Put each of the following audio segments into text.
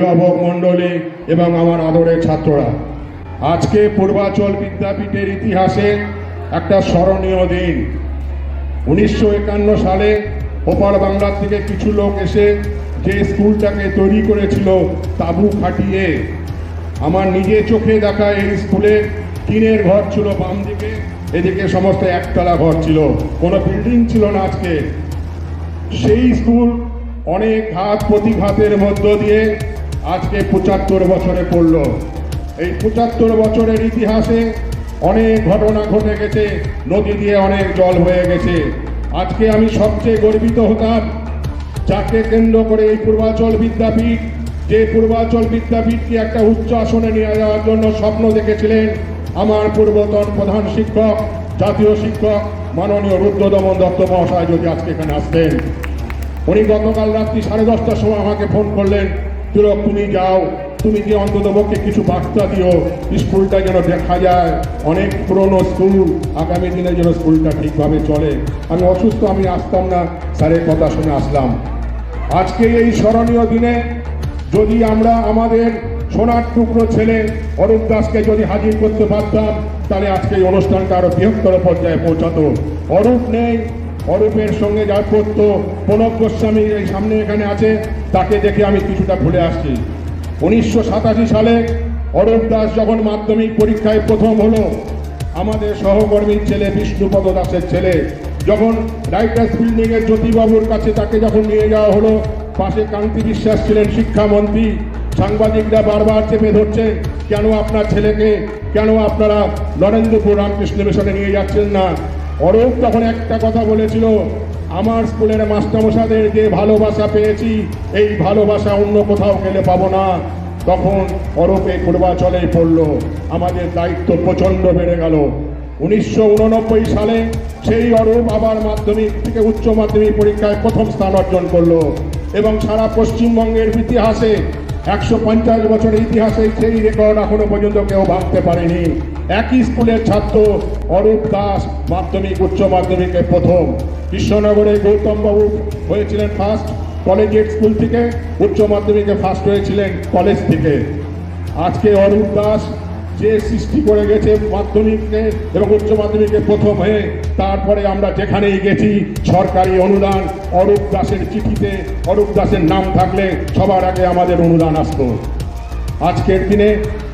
অভিভাবক মণ্ডলী এবং আমার আদরের ছাত্ররা, আজকে পূর্বাচল বিদ্যাপীঠের ইতিহাসে একটা স্মরণীয় দিন। উনিশশো একান্ন সালে ওপার বাংলার থেকে কিছু লোক এসে যে স্কুলটাকে তৈরি করেছিল তাবু খাটিয়ে, আমার নিজে চোখে দেখা এই স্কুলে টিনের ঘর ছিল, বাম দিকে, এদিকে সমস্ত একতলা ঘর ছিল, কোনো বিল্ডিং ছিল না আজকে। সেই স্কুল অনেক ঘাত প্রতিঘাতের মধ্য দিয়ে আজকে পঁচাত্তর বছরে পড়ল। এই পঁচাত্তর বছরের ইতিহাসে অনেক ঘটনা ঘটে গেছে, নদী দিয়ে অনেক জল হয়ে গেছে। আজকে আমি সবচেয়ে গর্বিত হতাম, যাকে কেন্দ্র করে এই পূর্বাচল বিদ্যাপীঠ, যে পূর্বাচল বিদ্যাপীঠকে একটা উচ্চ আসনে নিয়ে যাওয়ার জন্য স্বপ্ন দেখেছিলেন আমার পূর্বতন প্রধান শিক্ষক, জাতীয় শিক্ষক, মাননীয় রুদ্রদমন দত্ত মহাশয় যদি আজকে এখানে আসতেন। উনি গতকাল রাত্রি সাড়ে দশটার সময় আমাকে ফোন করলেন তিলক তুমি যাও। তুমি যে অন্তত পক্ষে কিছু বার্তা দিও। স্কুলটা যেন দেখা যায়। অনেক পুরনো স্কুল। আগামী দিনে যেন স্কুলটা ঠিকভাবে চলে। আমি অসুস্থ, আমি আসতাম না। স্যারের কথা শুনে আসলাম। আজকে এই স্মরণীয় দিনে যদি আমরা আমাদের সোনার টুকরো ছেলে অরূপ দাসকে যদি হাজির করতে পারতাম, তাহলে আজকে এই অনুষ্ঠানটা আরও বৃহত্তর পর্যায়ে পৌঁছাতো। অরূপ নেই অরূপের সঙ্গে যা করত প্রণব গোস্বামী এই সামনে এখানে আছে, তাকে দেখে আমি কিছুটা ভুলে আসছি। উনিশশো সাতাশি সালে অরূপ দাস যখন মাধ্যমিক পরীক্ষায় প্রথম হলো, আমাদের সহকর্মীর ছেলে বিষ্ণুপদ দাসের ছেলে, যখন রাইটার্স বিল্ডিং এর জ্যোতিবাবুর কাছে তাকে যখন নিয়ে যাওয়া হলো, পাশে কান্তি বিশ্বাস ছিলেন শিক্ষামন্ত্রী, সাংবাদিকরা বারবার চেপে ধরছেন কেন আপনার ছেলেকে, কেন আপনারা নরেন্দ্রপুর রামকৃষ্ণ মিশনে নিয়ে যাচ্ছেন না? অরূপ তখন একটা কথা বলেছিল, আমার স্কুলের মাস্টারমশাদের যে ভালোবাসা পেয়েছি, এই ভালোবাসা অন্য কোথাও গেলে পাবো না। তখন অরূপে পূর্বাচলে পড়ল। আমাদের দায়িত্ব প্রচণ্ড বেড়ে গেল। উনিশশো উননব্বই সালে সেই অরূপ আবার মাধ্যমিক থেকে উচ্চ মাধ্যমিক পরীক্ষায় প্রথম স্থান অর্জন করল এবং সারা পশ্চিমবঙ্গের ইতিহাসে একশো পঞ্চাশ বছরের ইতিহাসে সেই রেকর্ড এখনও পর্যন্ত কেউ ভাঙতে পারেনি। একই স্কুলের ছাত্র অরূপ দাস মাধ্যমিক, উচ্চ মাধ্যমিকে প্রথম। কৃষ্ণনগরে গৌতম বাবু হয়েছিলেন ফার্স্ট কলেজিয়েট স্কুল থেকে, উচ্চ মাধ্যমিকে ফার্স্ট হয়েছিলেন কলেজ থেকে। আজকে অরূপ দাস যে সৃষ্টি করে গেছে মাধ্যমিকে এবং উচ্চ মাধ্যমিকে প্রথম হয়ে, তারপরে আমরা যেখানেই গেছি, সরকারি অনুদান, অরূপ দাসের চিঠিতে, অরূপ দাসের নাম থাকলে সবার আগে আমাদের অনুদান আসতো। আজকের দিনে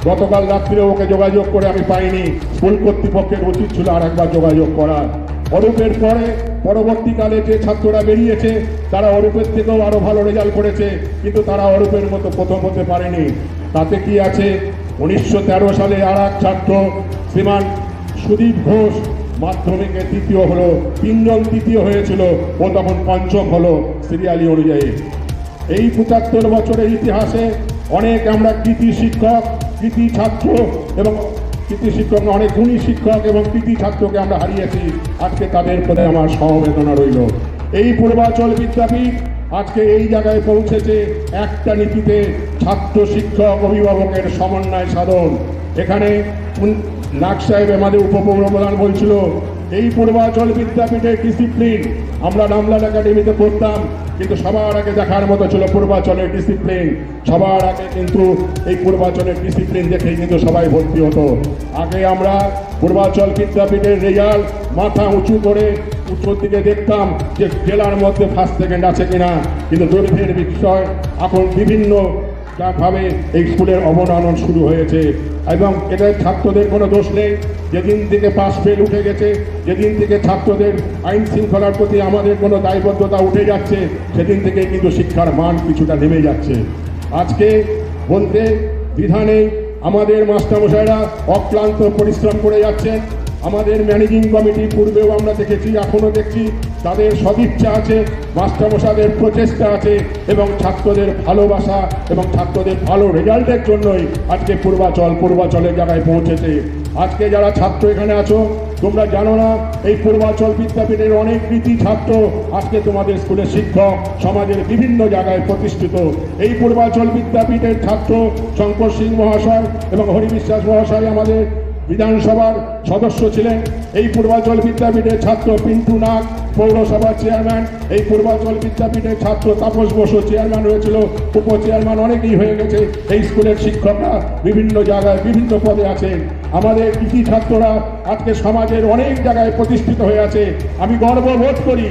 গতকাল রাত্রে ওকে যোগাযোগ করে আমি পাইনি। স্কুল কর্তৃপক্ষের উচিত ছিল আর একবার যোগাযোগ করা অরূপের পরে পরবর্তীকালে যে ছাত্ররা বেরিয়েছে, তারা অরূপের থেকেও আরও ভালো রেজাল্ট করেছে, কিন্তু তারা অরূপের মতো প্রথম হতে পারেনি। তাতে কি আছে? উনিশশো তেরো সালে আর এক ছাত্র, শ্রীমান সুদীপ ঘোষ, মাধ্যমিকে তৃতীয় হলো, তিনজন তৃতীয় হয়েছিল ও তখন পঞ্চম হলো সিরিয়ালি অনুযায়ী। এই পঁচাত্তর বছরের ইতিহাসে অনেক আমরা কৃতি শিক্ষক, কৃতি ছাত্র এবং কৃতি শিক্ষক অনেক গুণী শিক্ষক এবং কৃতি ছাত্রকে আমরা হারিয়েছি। আজকে তাদের প্রতি আমার সমবেদনা রইল। এই পূর্বাচল বিদ্যাপীঠ আজকে এই জায়গায় পৌঁছেছে একটা নীতিতে ছাত্র শিক্ষক অভিভাবকের সমন্বয় সাধন। এখানে নাগ সাহেব আমাদের উপপ্রধান বলছিল এই পূর্বাচল বিদ্যাপীঠের ডিসিপ্লিন আমরা রামলাল একাডেমিতে পড়তাম, কিন্তু সবার আগে দেখার মতো ছিল পূর্বাচলের ডিসিপ্লিন সবার আগে কিন্তু এই পূর্বাচলের ডিসিপ্লিন দেখেই কিন্তু সবাই ভর্তি হতো। আগে আমরা পূর্বাচল বিদ্যাপীঠের রেজাল্ট মাথা উঁচু করে উঁচুর দিকে দেখতাম যে জেলার মধ্যে ফার্স্ট সেকেন্ড আছে কিনা। কিন্তু দরিদ্রের বিষয় এখন বিভিন্ন ভাবে এই স্কুলের অবনয়ন শুরু হয়েছে। এবং এটা ছাত্রদের কোনো দোষ নেই। যেদিন থেকে পাস ফেল উঠে গেছে, যেদিন থেকে ছাত্রদের আইন শৃঙ্খলার প্রতি আমাদের কোনো দায়বদ্ধতা উঠে যাচ্ছে, সেদিন থেকে কিন্তু শিক্ষার মান কিছুটা নেমে যাচ্ছে। আজকে বলতে বিধানে আমাদের মাস্টারমশাইরা অক্লান্ত পরিশ্রম করে যাচ্ছেন। আমাদের ম্যানেজিং কমিটি পূর্বেও আমরা দেখেছি, এখনও দেখছি। তাদের সদিচ্ছা আছে মাস্টারমশাদের প্রচেষ্টা আছে এবং ছাত্রদের ভালোবাসা এবং ছাত্রদের ভালো রেজাল্টের জন্যই আজকে পূর্বাচল, পূর্বাচলের জায়গায় পৌঁছেছে। আজকে যারা ছাত্র এখানে আছো, তোমরা জানো না, এই পূর্বাচল বিদ্যাপীঠের অনেক কৃতি ছাত্র আজকে তোমাদের স্কুলের শিক্ষক সমাজের বিভিন্ন জায়গায় প্রতিষ্ঠিত। এই পূর্বাচল বিদ্যাপীঠের ছাত্র শঙ্কর সিং মহাশয় এবং হরিবিশ্বাস মহাশয় আমাদের বিধানসভার সদস্য ছিলেন এই পূর্বাচল বিদ্যাপীঠের ছাত্র পিন্টু নাগ, পৌরসভার চেয়ারম্যান। এই পূর্বাচল বিদ্যাপীঠের ছাত্র তাপস বসু চেয়ারম্যান হয়েছিল উপ চেয়ারম্যান অনেকেই হয়ে গেছে। এই স্কুলের শিক্ষকরা বিভিন্ন জায়গায়, বিভিন্ন পদে আছেন। আমাদের কৃষি ছাত্ররা আজকে সমাজের অনেক জায়গায় প্রতিষ্ঠিত হয়ে আছে। আমি গর্ববোধ করি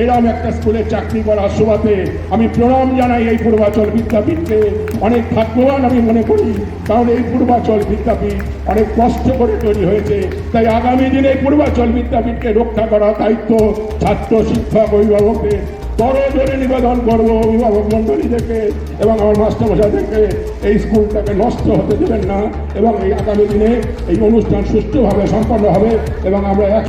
এরকম একটা স্কুলে চাকরি করার সুবাদে আমি প্রণাম জানাই এই পূর্বাচল বিদ্যাপীঠকে। অনেক ভাগ্যবান আমি মনে করি, কারণ এই পূর্বাচল বিদ্যাপীঠ অনেক কষ্ট করে তৈরি হয়েছে। তাই আগামী দিনে পূর্বাচল বিদ্যাপীঠকে রক্ষা করার দায়িত্ব ছাত্র শিক্ষক অভিভাবকদের। বড় জোরে নিবেদন করব অভিভাবক মন্ডলীদেরকে এবং আমার মাস্টারমশাইদেরকে, এই স্কুলটাকে নষ্ট হতে দেবেন না এবং এই আগামী দিনে এই অনুষ্ঠান সুষ্ঠুভাবে সম্পন্ন হবে এবং আমরা এক